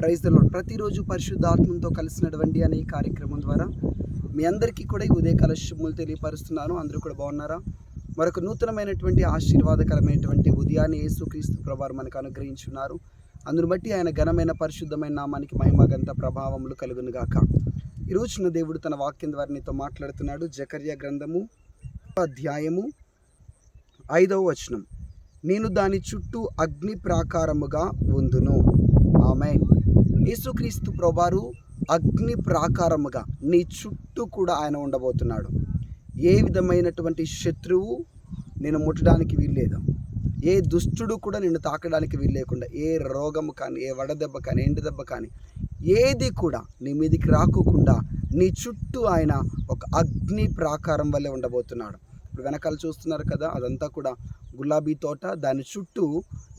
Praise ప్రతిరోజు పరిశుద్ధాత్మతో కలిసినటువంటి అనే ఈ కార్యక్రమం ద్వారా మీ అందరికీ కూడా ఈ ఉదయకాల శుభములు తెలియపరుస్తున్నాను. అందరూ కూడా బాగున్నారా? మరొక నూతనమైనటువంటి ఆశీర్వాదకరమైనటువంటి ఉదయాన్ని యేసుక్రీస్తు ప్రభావం మనకు అనుగ్రహించున్నారు. అందును బట్టి ఆయన ఘనమైన పరిశుద్ధమైన నామానికి మహిమగంత ప్రభావములు కలుగునుగాక ఈరోజున ఈ రోజున దేవుడు తన వాక్యం ద్వారా నీతో మాట్లాడుతున్నాడు. జకర్య గ్రంథము అధ్యాయము ఐదవ వచనం. నేను దాని చుట్టూ అగ్ని ప్రాకారముగా ఉందును. ఆమె యేసుక్రీస్తు ప్రభారు అగ్ని ప్రాకారముగా నీ చుట్టూ కూడా ఆయన ఉండబోతున్నాడు. ఏ విధమైనటువంటి శత్రువు నేను ముట్టడానికి వీల్లేదు. ఏ దుష్టుడు కూడా నిన్ను తాకడానికి వీల్లేకుండా ఏ రోగము కానీ ఏ వడదెబ్బ కానీ ఎండు దెబ్బ కానీ ఏది కూడా నీ మీదికి రాకోకుండా నీ చుట్టూ ఆయన ఒక అగ్ని ప్రాకారం వల్లే ఉండబోతున్నాడు. ఇప్పుడు వెనకాల చూస్తున్నారు కదా అదంతా కూడా గులాబీ తోట దాని చుట్టూ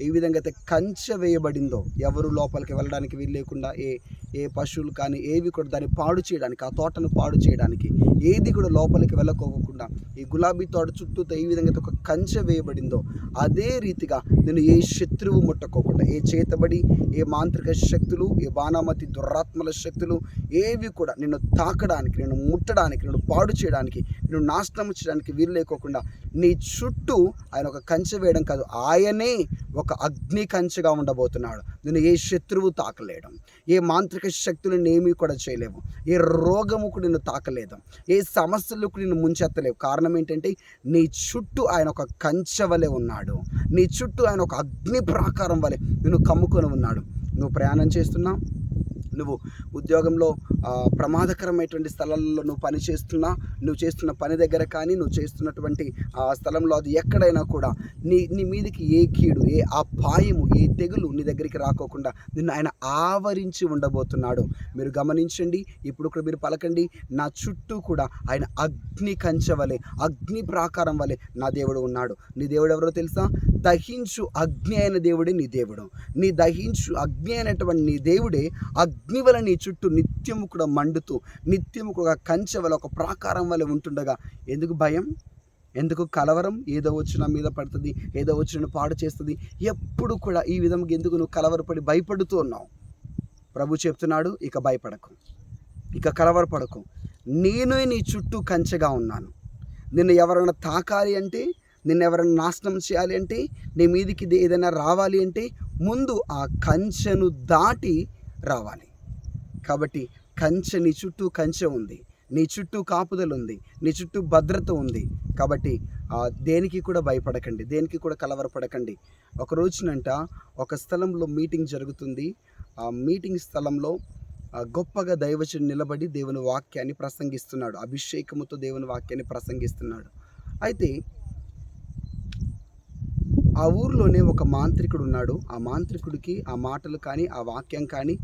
ఏ విధంగా అయితే కంచె వేయబడిందో ఎవరు లోపలికి వెళ్ళడానికి వీలు లేకుండా ఏ ఏ పశువులు కానీ ఏవి కూడా దాన్ని పాడు చేయడానికి ఆ తోటను పాడు చేయడానికి ఏది కూడా లోపలికి వెళ్ళకోకుండా ఈ గులాబీ తోట చుట్టూ ఏ విధంగా ఒక కంచె వేయబడిందో అదే రీతిగా నేను ఏ శత్రువు ముట్టకోకుండా ఏ చేతబడి ఏ మాంత్రిక శక్తులు ఏ బాణామతి దురాత్మల శక్తులు ఏవి కూడా నిన్ను తాకడానికి నేను ముట్టడానికి నేను పాడు చేయడానికి నేను నాశనం చేయడానికి వీలు లేకోకుండా నీ చుట్టూ ఆయన ఒక కంచె వేయడం కాదు ఆయనే ఒక అగ్ని కంచెగా ఉండబోతున్నాడు. నేను ఏ శత్రువు తాకలేడం. ఏ మాంత్రిక శక్తులను ఏమీ కూడా చేయలేవు. ఏ రోగము కూడా తాకలేదు. ఏ సమస్యలకు నేను ముంచెత్తలేవు. కారణం ఏంటంటే నీ చుట్టూ ఆయన ఒక కంచె వలె ఉన్నాడు. నీ చుట్టూ ఆయన ఒక అగ్ని ప్రాకారం వలె నేను కమ్ముకొని ఉన్నాడు. నువ్వు ప్రయాణం చేస్తున్నావు నువ్వు ఉద్యోగంలో ప్రమాదకరమైనటువంటి స్థలాల్లో నువ్వు పని చేస్తున్నా నువ్వు చేస్తున్న పని దగ్గర కానీ నువ్వు చేస్తున్నటువంటి ఆ స్థలంలో అది ఎక్కడైనా కూడా నీ నీ మీదకి ఏ కీడు ఏ అపాయము ఏ తెగులు నీ దగ్గరికి రాకోకుండా నిన్ను ఆయన ఆవరించి ఉండబోతున్నాడు. మీరు గమనించండి ఇప్పుడు కూడా మీరు పలకండి నా చుట్టూ కూడా ఆయన అగ్ని కంచె వలె అగ్ని ప్రాకారం వలె నా దేవుడు ఉన్నాడు. నీ దేవుడు ఎవరో తెలుసా? దహించు అగ్ని అయిన దేవుడే నీ దేవుడు. నీ దహించు అగ్ని అయినటువంటి నీ దేవుడే అగ్ని వల నీ చుట్టూ నిత్యము కూడా మండుతూ నిత్యము కూడా కంచె వల్ల ఒక ప్రాకారం వల్ల ఉంటుండగా ఎందుకు భయం? ఎందుకు కలవరం? ఏదో వచ్చి నా మీద పడుతుంది ఏదో వచ్చి నన్ను పాడు చేస్తుంది. ఎప్పుడు కూడా ఈ విధంగా ఎందుకు నువ్వు కలవరపడి భయపడుతూ ఉన్నావు? ప్రభు చెప్తున్నాడు ఇక భయపడకు. ఇక కలవరపడకు. నేను నీ చుట్టూ కంచెగా ఉన్నాను. నిన్ను ఎవరైనా తాకాలి అంటే నిన్ను ఎవరైనా నాశనం చేయాలి అంటే నీ మీదికి ఏదైనా రావాలి అంటే ముందు ఆ కంచెను దాటి రావాలి. కాబట్టి కంచె నీ చుట్టూ కంచె ఉంది. నీ చుట్టూ కాపుదలు ఉంది. నీ చుట్టూ భద్రత ఉంది. కాబట్టి దేనికి కూడా భయపడకండి. దేనికి కూడా కలవరపడకండి. ఒక రోజునంట ఒక స్థలంలో మీటింగ్ జరుగుతుంది. ఆ మీటింగ్ స్థలంలో గొప్పగా దైవచుడు నిలబడి దేవుని వాక్యాన్ని ప్రసంగిస్తున్నాడు. అభిషేకముతో దేవుని వాక్యాన్ని ప్రసంగిస్తున్నాడు. అయితే ఆ ఊర్లోనే ఒక మాంత్రికుడు ఉన్నాడు ఆ మాంత్రికుడికి ఆ మాటలు కానీ ఆ వాక్యం కానీ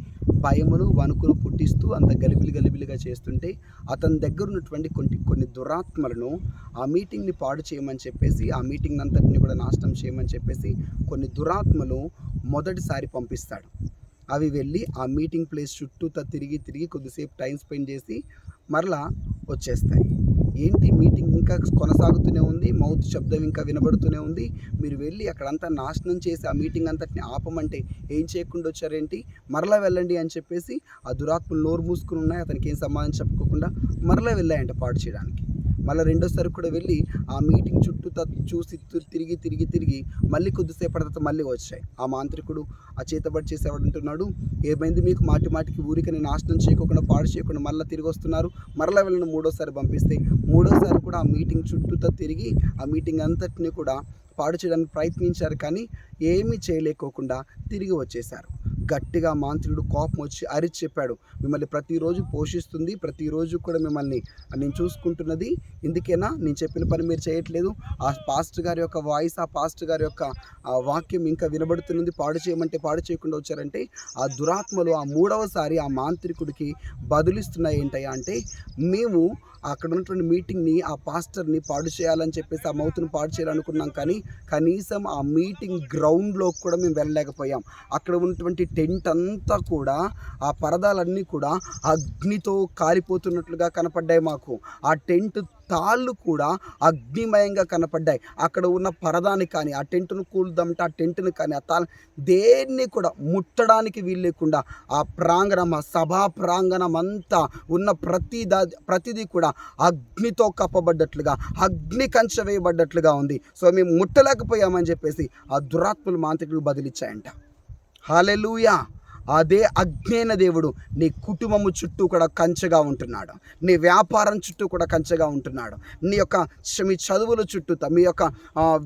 భయములు వణుకులు పుట్టిస్తూ అంత గలిబిలి గలిబిలిగా చేస్తుంటే అతని దగ్గర ఉన్నటువంటి కొన్ని కొన్ని దురాత్మలను ఆ మీటింగ్ని పాడు చేయమని చెప్పేసి ఆ మీటింగ్ అంతటిని కూడా నాశనం చేయమని చెప్పేసి కొన్ని దురాత్మలు మొదటిసారి పంపిస్తాడు. అవి వెళ్ళి ఆ మీటింగ్ ప్లేస్ చుట్టూతా తిరిగి తిరిగి కొద్దిసేపు టైం స్పెండ్ చేసి మరలా వచ్చేస్తాయి. ఏంటి మీటింగ్ ఇంకా కొనసాగుతూనే ఉంది? మౌత్ శబ్దం ఇంకా వినబడుతూనే ఉంది. మీరు వెళ్ళి అక్కడంతా నాశనం చేసి ఆ మీటింగ్ అంతటిని ఆపమంటే ఏం చేయకుండా వచ్చారేంటి? మరలా వెళ్ళండి అని చెప్పేసి ఆ దురాత్మలు నోరు మూసుకుని ఉన్నాయి. అతనికి ఏం సమాధానం చెప్పుకోకుండా మరలా వెళ్ళాయంట పాడు చేయడానికి. మళ్ళీ రెండోసారి కూడా వెళ్ళి ఆ మీటింగ్ చుట్టూ చూసి తిరిగి తిరిగి తిరిగి మళ్ళీ కొద్దిసేపటి తర్వాత మళ్ళీ వచ్చాయి. ఆ మాంత్రికుడు ఆ చేతబడి చేసేవాడు అంటున్నాడు ఏమైంది మీకు? మాటి మాటికి ఊరికని నాశనం చేయకుండా పాడు చేయకుండా మళ్ళీ తిరిగి వస్తున్నారు. మరలా వెళ్ళిన మూడోసారి పంపిస్తే. మూడోసారి కూడా ఆ మీటింగ్ చుట్టూతో తిరిగి ఆ మీటింగ్ అంతటిని కూడా పాడు చేయడానికి ప్రయత్నించారు కానీ ఏమీ చేయలేకోకుండా తిరిగి వచ్చేశారు గట్టిగా మాంత్రుడు కోపం వచ్చి అరిచి చెప్పాడు. మిమ్మల్ని ప్రతిరోజు పోషిస్తుంది ప్రతిరోజు కూడా మిమ్మల్ని నేను చూసుకుంటున్నది ఇందుకేనా? నేను చెప్పిన పని మీరు చేయట్లేదు. ఆ పాస్టర్ గారి యొక్క వాయిస్ ఆ పాస్టర్ గారి యొక్క ఆ వాక్యం ఇంకా వినబడుతున్నది. పాడు చేయమంటే పాడు చేయకుండా వచ్చారంటే ఆ దురాత్మలు ఆ మూడవసారి ఆ మాంత్రికుడికి బదులిస్తున్నాయి ఏంటయ్యా అంటే మేము అక్కడ ఉన్నటువంటి మీటింగ్ని ఆ పాస్టర్ని పాడు చేయాలని చెప్పేసి ఆ మౌత్ని పాడు చేయాలనుకున్నాం కానీ కనీసం ఆ మీటింగ్ గ్రౌండ్లో కూడా మేము వెళ్ళలేకపోయాం. అక్కడ ఉన్నటువంటి టెంట్ అంతా కూడా ఆ పరదాలన్నీ కూడా అగ్నితో కాలిపోతున్నట్లుగా కనపడ్డాయి మాకు. ఆ టెంట్ తాళ్ళు కూడా అగ్నిమయంగా కనపడ్డాయి. అక్కడ ఉన్న పరదాని కానీ ఆ టెంట్ను కూల్దామంటే ఆ టెంట్ను కానీ ఆ తాళ దేన్ని కూడా ముట్టడానికి వీలు లేకుండా ఆ ప్రాంగణం ఆ సభా ప్రాంగణం అంతా ఉన్న ప్రతి దా ప్రతిదీ కూడా అగ్నితో కప్పబడ్డట్లుగా అగ్ని కంచె వేయబడ్డట్లుగా ఉంది. సో మేము ముట్టలేకపోయామని చెప్పేసి ఆ దురాత్మలు మాంత్రికులు బదిలిచ్చాయంట. Hallelujah. అదే అజ్ఞైన దేవుడు నీ కుటుంబము చుట్టూ కూడా కంచెగా ఉంటున్నాడు. నీ వ్యాపారం చుట్టూ కూడా కంచెగా ఉంటున్నాడు. నీ యొక్క మీ చదువుల చుట్టూత మీ యొక్క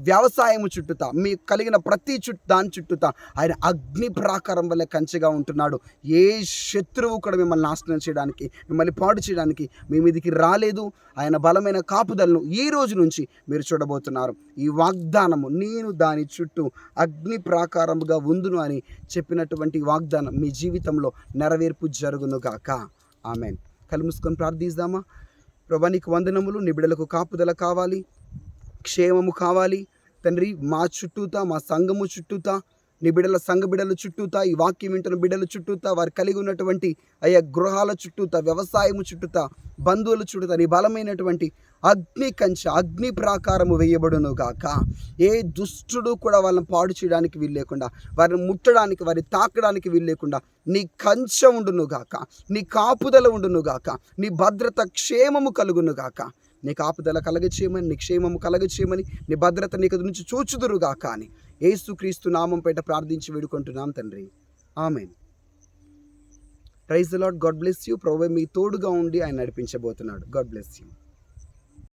వ్యవసాయము చుట్టూత మీ కలిగిన ప్రతి చుట్టూ దాని చుట్టూతా ఆయన అగ్ని ప్రాకారం వల్ల కంచెగా ఉంటున్నాడు. ఏ శత్రువు కూడా మిమ్మల్ని నాశనం చేయడానికి మిమ్మల్ని పాడు చేయడానికి మీ మీదికి రాలేదు. ఆయన బలమైన కాపుదలను ఈ రోజు నుంచి మీరు చూడబోతున్నారు. ఈ వాగ్దానము నేను దాని చుట్టూ అగ్ని ప్రాకారముగా ఉందును అని చెప్పినటువంటి వాగ్దానం. మీ జీవితంలో నెరవేర్పు జరుగును ఆమె కలుముసుకొని కళ్ళు ప్రార్థిద్దామా? ప్రభా నీకు వందనములు నీ బిడ్డలకు కాపుదల కావాలి క్షేమము కావాలి. తండ్రి మా చుట్టూతా మా సంఘము చుట్టూతా నీ బిడ్డల సంఘ బిడ్డల చుట్టూతా ఈ వాక్యం వింటున్న బిడ్డల చుట్టూతా వారు కలిగి ఉన్నటువంటి అయ్యా గృహాల చుట్టూతా వ్యవసాయము చుట్టూతా బంధువుల చుట్టూతా నీ బలమైనటువంటి అగ్ని కంచె అగ్ని ప్రాకారము వేయబడును గాక. ఏ దుష్టుడు కూడా వాళ్ళని పాడు చేయడానికి వీలు లేకుండా వారిని ముట్టడానికి వారిని తాకడానికి వీలు లేకుండా నీ కంచె ఉండును గాక నీ కాపుదల ఉండును గాక నీ భద్రత క్షేమము కలుగును గాక. నీ కాపుదల కలగ చేయమని నీ క్షేమము కలగ చేయమని నీ భద్రత నీకు నుంచి చూచుదురుగాక అని ఏసుక్రీస్తు నామం పేట ప్రార్థించి వేడుకుంటున్నాం తండ్రి. Amen. Praise Lord God bless you. ప్రభు మీ తోడుగా ఉండి ఆయన నడిపించబోతున్నాడు. God bless you.